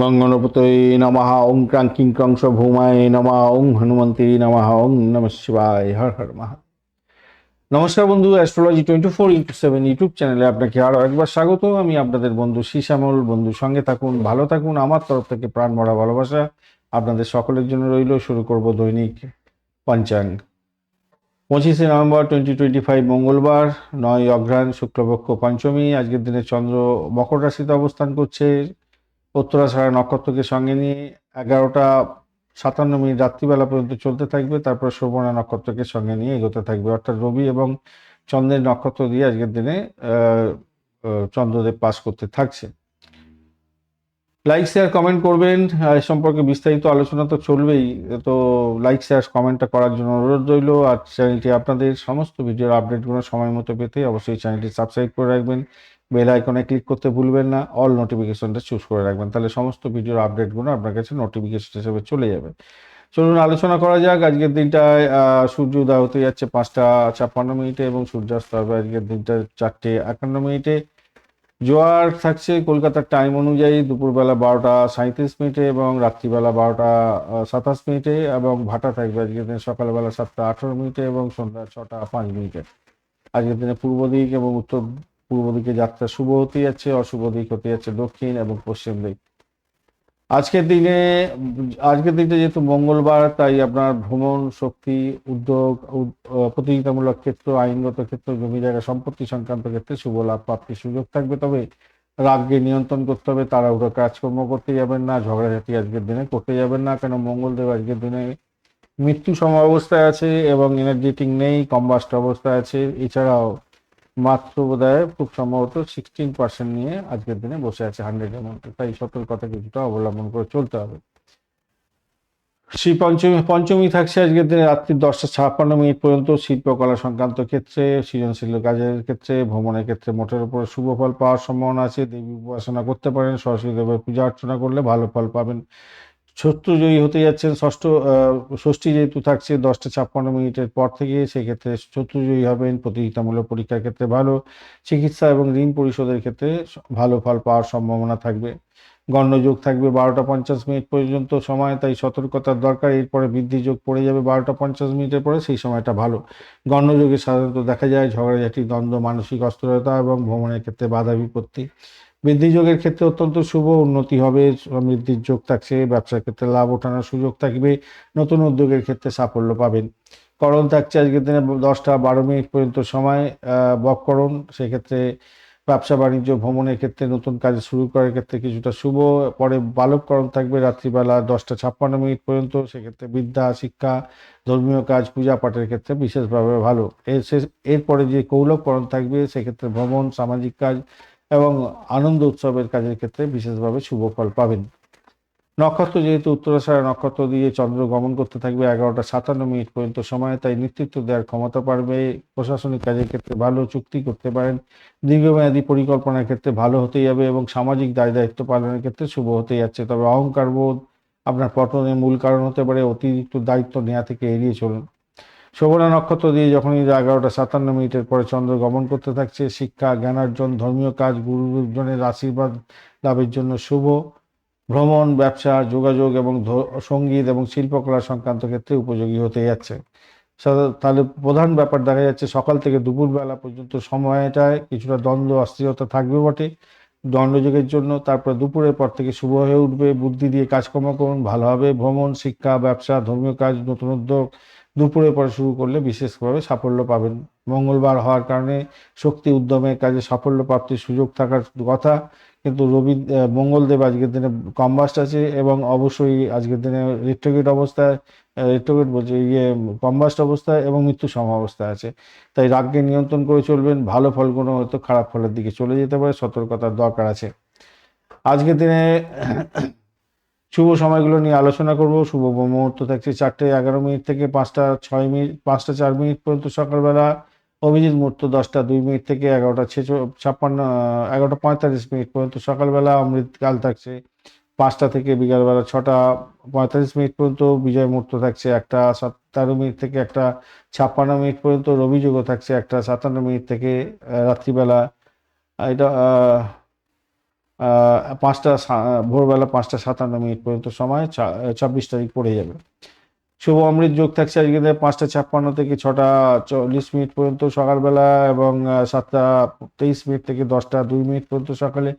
গঙ্গনপতয়ে নমঃ ওং ক্রাঙ্কিং ক্রংশ ভৌমায় নমঃ ওং হনুমন্তে নমঃ ওং নম শিবায়, হর হর মহা। নমস্কার বন্ধু astrology twenty four into seven YouTube চ্যানেলে আপনাকে আরও একবার স্বাগত। আমি আপনাদের বন্ধু শ্যামল বন্ধু, সঙ্গে থাকুন, ভালো থাকুন। আমার তরফ থেকে প্রাণ ভরা ভালোবাসা আপনাদের সকলের জন্য রইল। শুরু করব দৈনিক পঞ্চাঙ্গ। পঁচিশে নভেম্বর টোয়েন্টি টোয়েন্টি ফাইভ মঙ্গলবার, নয় অঘ্রাণ, শুক্লপক্ষ, পঞ্চমী। আজকের দিনে চন্দ্র মকর রাশিতে অবস্থান করছে। উত্তরাষাঢ়া নক্ষত্রকে সঙ্গে নিয়ে এগারোটা সাতান্ন মিনিট রাত্রিবেলা পর্যন্ত চলতে থাকবে। তারপর সুবর্ণা নক্ষত্রকে সঙ্গে নিয়ে এগোতে থাকবে। অর্থাৎ রবি এবং চন্দ্রের নক্ষত্র দিয়ে আজকের দিনে চন্দ্রদেব পাশ করতে থাকছে লাইক শেয়ার কমেন্ট করবেন। এ সম্পর্কে বিস্তারিত আলোচনা তো চলবেই। তো লাইক শেয়ার কমেন্টটা করার জন্য অনুরোধ রইল। আর চ্যানেলটি আপনাদের সমস্ত ভিডিওর আপডেটগুলো সময় মতো পেতে অবশ্যই চ্যানেলটি সাবস্ক্রাইব করে রাখবেন। বেল আইকনে ক্লিক করতে ভুলবেন না। অল নোটিফিকেশনটা চুজ করে রাখবেন। তাহলে সমস্ত ভিডিওর আপডেটগুলো আপনার কাছে নোটিফিকেশন হিসেবে চলে যাবে। চলুন, আলোচনা করা যাক। আজকের দিনটায় সূর্য উদয় হতে যাচ্ছে পাঁচটা ছাপ্পান্ন মিনিটে এবং সূর্যাস্ত হবে আজকের দিনটা চারটে একান্ন মিনিটে। জোয়ার থাকছে কলকাতার টাইম অনুযায়ী দুপুরবেলা বারোটা সাঁত্রিশ মিনিটে এবং রাত্রিবেলা বারোটা সাতাশ মিনিটে এবং ভাটা থাকবে আজকের দিনে সকালবেলা সাতটা আঠারো মিনিটে এবং সন্ধ্যা ছটা পাঁচ মিনিটে। আজকের দিনে পূর্ব দিক এবং উত্তর পূর্ব দিকে যাত্রা শুভ হতে যাচ্ছে, অশুভ দিক হতে যাচ্ছে দক্ষিণ এবং পশ্চিম দিক। আজকের দিনে, আজকের দিনটা যেহেতু মঙ্গলবার, তাই আপনার ভ্রমণ, শক্তি, উদ্যোগ প্রতিযোগিতামূলক ক্ষেত্র, আইনগত ক্ষেত্র, জমি জায়গা সম্পত্তি সংক্রান্ত ক্ষেত্রে শুভ লাভ প্রাপ্তির সুযোগ থাকবে। তবে রাগকে নিয়ন্ত্রণ করতে হবে তারা ওরা কাজকর্ম করতে যাবেন না, ঝগড়াঝাটি আজকের দিনে করতে যাবেন না, কেন মঙ্গলদেব আজকের দিনে মৃত্যু সম অবস্থায় আছে এবং এনার্জেটিক নেই কম্বাস্ট অবস্থায় আছে। এছাড়াও মাত্র বোধহয় খুব সম্ভবত সিক্সটিন পার্সেন্ট নিয়ে আজকের দিনে বসে আছে হান্ড্রেডের মধ্যে। তাই সতর্কতা কিছুটা অবলম্বন করে চলতে হবে। শ্রী পঞ্চমী পঞ্চমী থাকছে আজকের দিনে রাত্রি দশটা ছাপ্পান্ন মিনিট পর্যন্ত শিল্পকলা সংক্রান্ত ক্ষেত্রে, সৃজনশীল কাজের ক্ষেত্রে, ভ্রমণের ক্ষেত্রে মোটের উপর শুভ ফল পাওয়ার সম্ভাবনা আছে। দেবী উপাসনা করতে পারেন, সরস্বতী দেবের পূজা অর্চনা করলে ভালো ফল পাবেন। শত্রুজয়ী হতে যাচ্ছেন, ষষ্ঠ ষষ্ঠী যেহেতু থাকছে, দশটা ছাপ্পান্ন মিনিটের পর থেকে সেক্ষেত্রে শত্রুজয়ী হবেন, প্রতিযোগিতামূলক পরীক্ষার ক্ষেত্রে ভালো, চিকিৎসা এবং ঋণ পরিশোধের ক্ষেত্রে ভালো ফল পাওয়ার সম্ভাবনা থাকবে। গণ্যযোগ থাকবে বারোটা পঞ্চাশ মিনিট পর্যন্ত সময়, তাই সতর্কতার দরকার, এরপরে বৃদ্ধি যোগ পড়ে যাবে বারোটা পঞ্চাশ মিনিটের পরে, সেই সময়টা ভালো। গণ্যযোগে সাধারণত দেখা যায় ঝগড়াঝাটি, দ্বন্দ্ব, মানসিক অস্থিরতা এবং ভ্রমণের ক্ষেত্রে বাধা বিপত্তি। বৃদ্ধি যোগের ক্ষেত্রে অত্যন্ত শুভ, উন্নতি হবে সমৃদ্ধির যোগ থাকছে, ব্যবসার ক্ষেত্রে লাভ ওঠানোর সুযোগ থাকবে, নতুন উদ্যোগের ক্ষেত্রে সাফল্য পাবেন। করণ থাকছে আজকের দিনে দশটা বারো মিনিট পর্যন্ত সময় বকরণ সেক্ষেত্রে ব্যবসা বাণিজ্য ভ্রমণের ক্ষেত্রে নতুন কাজ শুরু করার ক্ষেত্রে কিছুটা শুভ, পরে বালককরণ থাকবে রাত্রিবেলা দশটা ছাপ্পান্ন মিনিট পর্যন্ত, সেক্ষেত্রে বিদ্যা, শিক্ষা, ধর্মীয় কাজ, পূজা পাঠের ক্ষেত্রে বিশেষভাবে ভালো। এর শেষ, এরপরে যে কৌলভকরণ থাকবে, সেক্ষেত্রে ভ্রমণ, সামাজিক কাজ এবং আনন্দ উৎসবের কাজের ক্ষেত্রে বিশেষভাবে শুভ ফল পাবেন। নক্ষত্র যেহেতু উত্তরাষাঢ়া নক্ষত্র দিয়ে চন্দ্র গমন করতে থাকবে এগারোটা সাতান্ন মিনিট পর্যন্ত সময়, তাই নেতৃত্ব দেওয়ার ক্ষমতা পারবে প্রশাসনিক কাজের ক্ষেত্রে ভালো চুক্তি করতে পারেন। দীর্ঘমেয়াদী পরিকল্পনার ক্ষেত্রে ভালো হতে যাবে এবং সামাজিক দায় দায়িত্ব পালনের ক্ষেত্রে শুভ হতে যাচ্ছে। তবে অহংকার বোধ আপনার পতনের মূল কারণ হতে পারে অতিরিক্ত দায়িত্ব নেওয়া থেকে এড়িয়ে চলুন। শোভনা নক্ষত্র দিয়ে যখনই এগারোটা সাতান্ন মিনিটের পরে চন্দ্র গমন করতে থাকছে, শিক্ষা, জ্ঞানার্জন, ধর্মীয় কাজ গুরুজনের আশীর্বাদ লাভের জন্য শুভ ভ্রমণ, ব্যবসা, যোগাযোগ এবং সংগীত এবং শিল্পকলা সংক্রান্ত ক্ষেত্রে উপযোগী হতে যাচ্ছে। তাহলে প্রধান ব্যাপার দেখা যাচ্ছে, সকাল থেকে দুপুরবেলা পর্যন্ত সময়টায় কিছুটা দ্বন্দ্ব, অস্থিরতা থাকবে বটে। দণ্ডযোগের জন্য তারপর দুপুরের পর থেকে শুভ হয়ে উঠবে, বুদ্ধি দিয়ে কাজকর্ম করুন, ভালো হবে, ভ্রমণ, শিক্ষা, ব্যবসা, ধর্মীয় কাজ, নতুন উদ্যোগ দুপুরের পরে শুরু করলে বিশেষভাবে সাফল্য পাবেন। মঙ্গলবার হওয়ার কারণে শক্তি উদ্যমের কাজে সাফল্য প্রাপ্তির সুযোগ থাকার কথা, কিন্তু রবি মঙ্গলদেব আজকের দিনে কম্বাস্ট আছে এবং অবশ্যই আজকের দিনে রিট্রোগেট অবস্থায় রিট্রোগেট বলছে ইয়ে কম্বাস্ট অবস্থায় এবং মৃত্যু সম অবস্থায় আছে। তাই রাগকে নিয়ন্ত্রণ করে চলবেন, ভালো ফলগুলো হয়তো খারাপ ফলের দিকে চলে যেতে পারে, সতর্কতার দরকার আছে। আজকের দিনে শুভ সময়গুলো নিয়ে আলোচনা করব। শুভ মুহূর্ত থাকছে চারটে এগারো মিনিট থেকে পাঁচটা ছয় মিনিট পাঁচটা চার মিনিট পর্যন্ত সকালবেলা। অভিজিৎ মুহূর্ত দশটা দুই মিনিট থেকে এগারোটা ছেচো, ছাপ্পান্ন, এগারোটা পঁয়তাল্লিশ মিনিট পর্যন্ত সকালবেলা। অমৃতকাল থাকছে পাঁচটা থেকে বিকালবেলা ছটা পঁয়তাল্লিশ মিনিট পর্যন্ত। বিজয় মুহূর্ত থাকছে একটা সাতান্ন মিনিট থেকে একটা ছাপ্পান্ন মিনিট পর্যন্ত। রবিযোগও থাকছে একটা সাতান্ন মিনিট থেকে রাত্রিবেলা। এটা পাঁচটা ভোরবেলা পাঁচটা সাতান্ন মিনিট পর্যন্ত সময় ছাব্বিশ তারিখ পড়ে যাবে। শুভ অমৃত যোগ থাকছে আজকে পাঁচটা ছাপ্পান্ন থেকে ছটা চল্লিশ মিনিট পর্যন্ত সকালবেলা এবং সাতটা তেইশ মিনিট থেকে দশটা দুই মিনিট পর্যন্ত সকালে,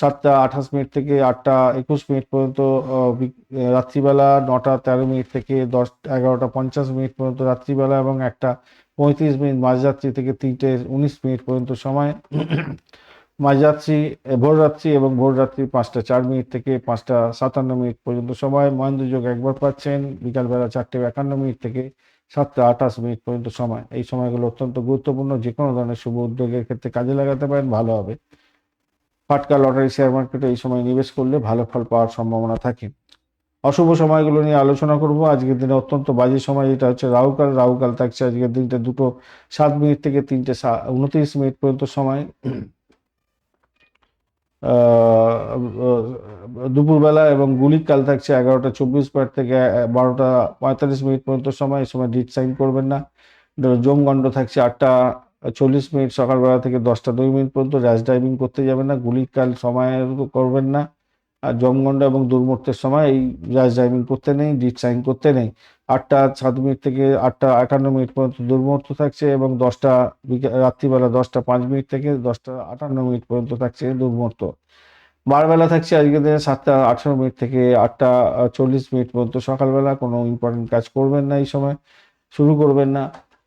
সাতটা আঠাশ মিনিট থেকে আটটা একুশ মিনিট পর্যন্ত রাত্রিবেলা, নটা তেরো মিনিট থেকে দশ, এগারোটা পঞ্চাশ মিনিট পর্যন্ত রাত্রিবেলা এবং একটা পঁয়ত্রিশ মিনিট মাঝরাত্রি থেকে তিনটে উনিশ মিনিট পর্যন্ত সময়। মাঝরাত্রি ভোররাত্রি এবং ভোররাত্রি পাঁচটা চার মিনিট থেকে পাঁচটা সাতান্ন মিনিট পর্যন্ত সময়। মহেন্দ্র যোগ একবার পাচ্ছেন, বিকালবেলা চারটে একান্ন মিনিট থেকে সাতটা আঠাশ মিনিট পর্যন্ত সময়। এই সময়গুলো অত্যন্ত গুরুত্বপূর্ণ। যে কোনো ধরনের শুভ উদ্যোগের ক্ষেত্রে কাজে লাগাতে পারেন, ভালো হবে। ফাটকা লটারি, শেয়ার মার্কেটে এই সময় নিবেশ করলে ভালো ফল পাওয়ার সম্ভাবনা থাকে। অশুভ সময়গুলো নিয়ে আলোচনা করব। আজকের দিনে অত্যন্ত বাজে সময় যেটা হচ্ছে রাহুকাল। রাহুকাল থাকছে আজকের দিনটা দুটো সাত মিনিট থেকে তিনটে সা- উনত্রিশ মিনিট পর্যন্ত সময়। দুপুরবেলা এবং গুলিক কাল থাকছে এগারোটা চব্বিশ মিনিট থেকে বারোটা পঁয়তাল্লিশ মিনিট পর্যন্ত সময়, এই সময় ডিট সাইন করবেন না। জমগণ্ড থাকছে আটটা চল্লিশ মিনিট, সকালবেলা থেকে দশটা দুই মিনিট পর্যন্ত র্যাশ ড্রাইভিং করতে যাবেন না গুলিক কাল সময় করবেন না। আর জমগণ্ড এবং দুর্মূর্তের সময় এই র্যাশ ড্রাইভিং করতে নেই, ডিট সাইন করতে নেই। আটটা সাত মিনিট থেকে আটটা আটান্ন মিনিট পর্যন্ত দুর্মুহূর্ত থাকছে এবং দশটা রাত্রিবেলা দশটা পাঁচ মিনিট থেকে দশটা আটান্ন মিনিট পর্যন্ত থাকছে দুর্মুহূর্ত। বারবেলা থাকছে আজকে দিনে সাতটা আঠারো মিনিট থেকে আটটা চল্লিশ মিনিট পর্যন্ত সকালবেলা, কোনো ইম্পর্টেন্ট কাজ করবেন না এই সময়, শুরু করবেন না।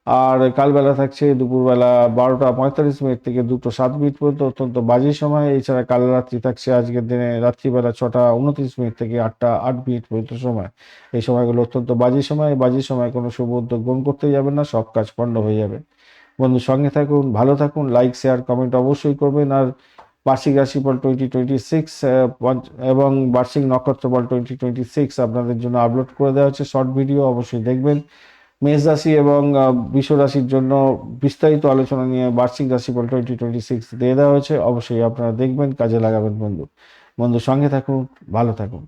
আর কালবেলা থাকছে দুপুরবেলা বারোটা পঁয়তাল্লিশ মিনিট থেকে দুটো সাত মিনিট পর্যন্ত অত্যন্ত বাজে সময়। এছাড়া কাল রাত্রি থাকছে আজকের দিনে রাত্রিবেলা ছটা উনত্রিশ মিনিট থেকে আটটা আট মিনিট পর্যন্ত সময়। এই সময়গুলো অত্যন্ত বাজে সময়। বাজে সময় কোনো শুভ উদ্যোগ গ্রহণ করতে যাবেন না, সব কাজ পণ্ড হয়ে যাবে। বন্ধু, সঙ্গে থাকুন, ভালো থাকুন লাইক শেয়ার কমেন্ট অবশ্যই করবেন। আর বার্ষিক রাশিফল টোয়েন্টি টোয়েন্টি সিক্স এবং বার্ষিক নক্ষত্রফল টোয়েন্টি টোয়েন্টি সিক্স আপনাদের জন্য আপলোড করে দেওয়া হচ্ছে। শর্ট ভিডিও অবশ্যই দেখবেন। মেষ রাশি এবং বিশ্ব রাশির জন্য বিস্তারিত আলোচনা নিয়ে বার্ষিক রাশি রাশিফল টোয়েন্টি টোয়েন্টি সিক্স দিয়ে দেওয়া হয়েছে। অবশ্যই আপনারা দেখবেন, কাজে লাগাবেন বন্ধু। বন্ধু সঙ্গে থাকুন, ভালো থাকুন।